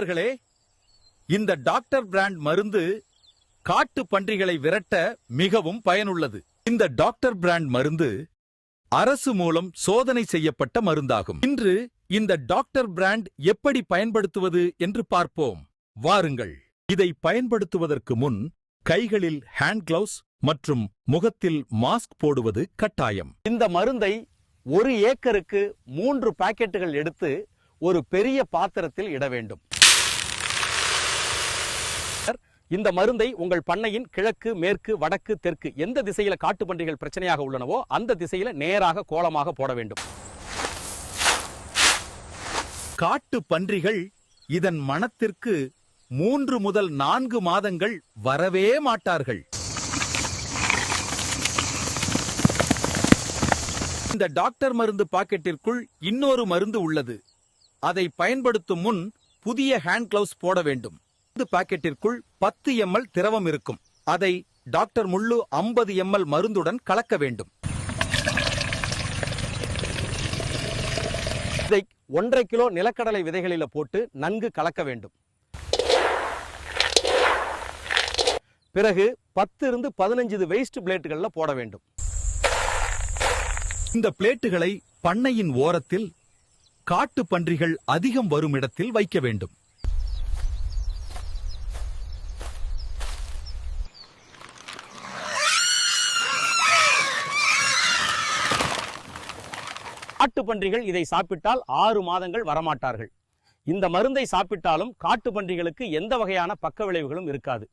நண்பர்களே இந்த doctor brand மருந்து காட்டு பன்றிகளை விரட்ட மிகவும் பயனுள்ளது. இந்த டாக்டர் பிராண்ட் மருந்து அரசு மூலம் சோதனை செய்யப்பட்ட மருந்தாகும். இன்று இந்த டாக்டர் பிராண்ட் எப்படி பயன்படுத்துவது என்று பார்ப்போம். வாருங்கள். இதை பயன்படுத்துவதற்கு முன் கைகளில் ஹேண்ட் கிளவுஸ் மற்றும் முகத்தில் மாஸ்க் போடுவது கட்டாயம். இந்த மருந்தை ஒரு ஏக்கருக்கு மூன்று பாக்கெட்டுகள் எடுத்து ஒரு பெரிய பாத்திரத்தில் இட வேண்டும். இந்த மருந்தை உங்கள் பண்ணையின் கிழக்கு மேற்கு வடக்கு தெற்கு எந்த திசையில காட்டு பன்றிகள் பிரச்சனையாக உள்ளனவோ அந்த திசையில நேராக கோலமாக போட வேண்டும். காட்டு பன்றிகள் இதன் மணத்திற்கு மூன்று முதல் நான்கு மாதங்கள் வரவே மாட்டார்கள். இந்த டாக்டர் மருந்து பாக்கெட்டிற்குள் இன்னொரு மருந்து உள்ளது. அதை பயன்படுத்தும் முன் புதிய ஹேண்ட் கிளவுஸ் போட வேண்டும். பாக்கெட்டிற்குள் பத்து எம்எல் திரவம் இருக்கும். அதை டாக்டர் முள்ளு ஐம்பது எம்எல் மருந்துடன் கலக்க வேண்டும். இதை ஒன்றரை கிலோ நிலக்கடலை விதைகளில் போட்டு நன்கு கலக்க வேண்டும். பிறகு பத்து இருந்து பதினஞ்சு வேஸ்ட் பிளேட்டுகளில் போட வேண்டும். இந்த பிளேட்டுகளை பண்ணையின் ஓரத்தில் காட்டு பன்றிகள் அதிகம் வரும் இடத்தில் வைக்க வேண்டும். காட்டு பன்றிகள் இதை சாப்பிட்டால் ஆறு மாதங்கள் வரமாட்டார்கள். இந்த மருந்தை சாப்பிட்டாலும் காட்டு பன்றிகளுக்கு எந்த வகையான பக்க விளைவுகளும் இருக்காது.